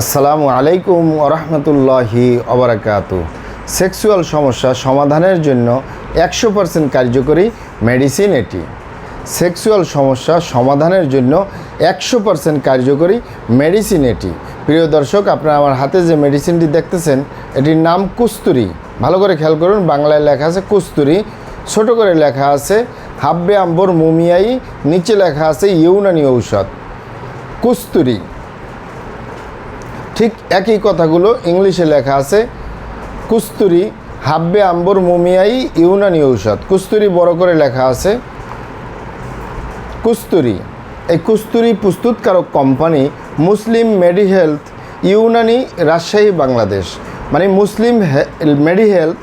আসসালামু আলাইকুম ওরহমতুল্লাহি অবরাকাত সেক্সুয়াল সমস্যা সমাধানের জন্য একশো পার্সেন্ট কার্যকরী মেডিসিন এটি। সেক্সুয়াল সমস্যা সমাধানের জন্য একশো পার্সেন্ট কার্যকরী মেডিসিন এটি। প্রিয় দর্শক, আপনারা আমার হাতে যে মেডিসিনটি দেখতেছেন, এটির নাম কুস্তুরি। ভালো করে খেয়াল করুন, বাংলায় লেখা আছে কুস্তুরি, ছোট করে লেখা আছে হাব্বে আম্বর মুমিয়াই, নিচে লেখা আছে ইউনানি ঔষধ। কুস্তুরি। ঠিক একই কথাগুলো ইংলিশে লেখা আছে, কুস্তুরি হাব্বে আম্বর মুমিয়াই ইউনানি ঔষধ। কুস্তুরি বড় করে লেখা আছে, কুস্তুরি, এই কুস্তুরি প্রস্তুতকারক কোম্পানি মুসলিম মেডি হেলথ ইউনানি রাজশাহী, বাংলাদেশ। মানে মুসলিম মেডি হেলথ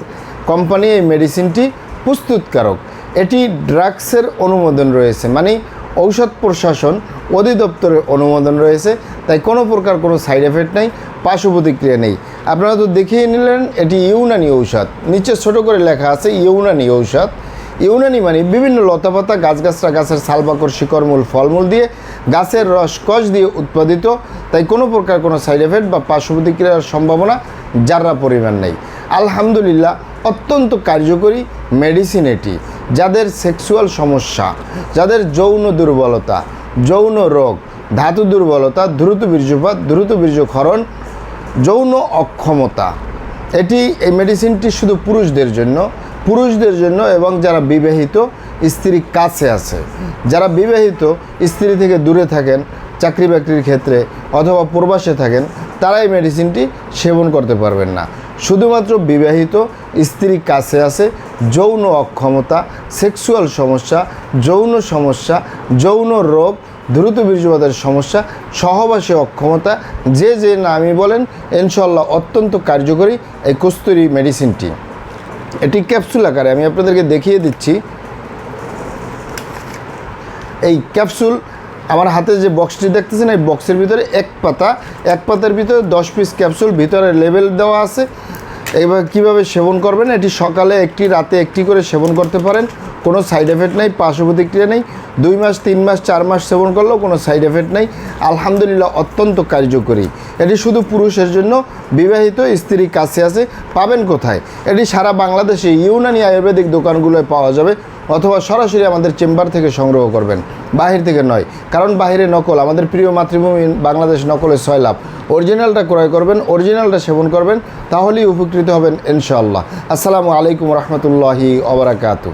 কোম্পানি এই মেডিসিনটি প্রস্তুতকারক। এটি ড্রাগসের অনুমোদন রয়েছে। মানে ঔষধ প্রশাসন অধিদপ্তরের অনুমোদন রয়েছে, তাই কোনো প্রকার কোনো সাইড এফেক্ট নেই, পার্শ্ব প্রতিক্রিয়া নেই। আপনারা তো দেখিয়ে নিলেন, এটি ইউনানি ঔষধ। নিচে ছোট করে লেখা আছে ইউনানি ঔষধ। ইউনানি মানে বিভিন্ন লতাপাতা, গাছগাছরা গাছের সালবাকর, শিকড়মূল, ফলমূল দিয়ে গাছের রস কষ দিয়ে উৎপাদিত, তাই কোনো প্রকার কোনো সাইড এফেক্ট বা পার্শ্ব প্রতিক্রিয়ার সম্ভাবনা যারা পরিমাণ নেই। আলহামদুলিল্লাহ, অত্যন্ত কার্যকরী মেডিসিন এটি। যাদের সেক্সুয়াল সমস্যা, যাদের যৌন দুর্বলতা, যৌন রোগ, ধাতু দুর্বলতা, দ্রুত বীর্যপাত, দ্রুত বীর্যক্ষরণ, যৌন অক্ষমতা। এটি এই মেডিসিনটি শুধু পুরুষদের জন্য পুরুষদের জন্য এবং যারা বিবাহিত স্ত্রীর কাছে আছে। যারা বিবাহিত, স্ত্রী থেকে দূরে থাকেন চাকরি বাকরির ক্ষেত্রে অথবা প্রবাসে থাকেন তারা এই মেডিসিনটি সেবন করতে পারবেন না। শুধুমাত্র বিবাহিত স্ত্রী কাছে আছে যৌন অক্ষমতা সেক্সুয়াল সমস্যা, যৌন সমস্যা, যৌন রোগ, দ্রুত বীর্যপাতের সমস্যা, সহবাসী অক্ষমতা, যে যে নামই বলেন ইনশাল্লাহ অত্যন্ত কার্যকরী এই কস্তুরি মেডিসিনটি এটি ক্যাপসুল আকারে আমি আপনাদেরকে দেখিয়ে দিচ্ছি। এই ক্যাপসুল আমার হাতে যে বক্সটি দেখতেছেন, এই বক্সের ভিতরে এক পাতা, এক পাতার ভিতরে দশ পিস ক্যাপসুল ভিতরে লেবেল দেওয়া আছে। এবার কীভাবে সেবন করবেন? এটি সকালে একটি, রাতে একটি করে সেবন করতে পারেন। কোনো সাইড এফেক্ট নেই, পার্শ্ব প্রতিক্রিয়া নেই। দুই মাস, তিন মাস, চার মাস সেবন করলেও কোনো সাইড এফেক্ট নেই। আলহামদুলিল্লাহ, অত্যন্ত কার্যকরী। এটি শুধু পুরুষের জন্য, বিবাহিত স্ত্রী কাছে আছে, পাবেন কোথায়? এটি সারা বাংলাদেশে ইউনানি আয়ুর্বেদিক দোকানগুলোয় পাওয়া যাবে। অথবা সরাসরি আমাদের চেম্বার থেকে সংগ্রহ করবেন। বাহির থেকে নয়, কারণ বাহিরে নকল। আমাদের প্রিয় মাতৃভূমি বাংলাদেশ নকলের ছয় লাভ। অরিজিনালটা ক্রয় করবেন, অরিজিনালটা সেবন করবেন, তাহলেই উপকৃত হবেন ইনশাআল্লাহ। আসসালামু আলাইকুম রহমতুল্লাহি ওবরাকাতু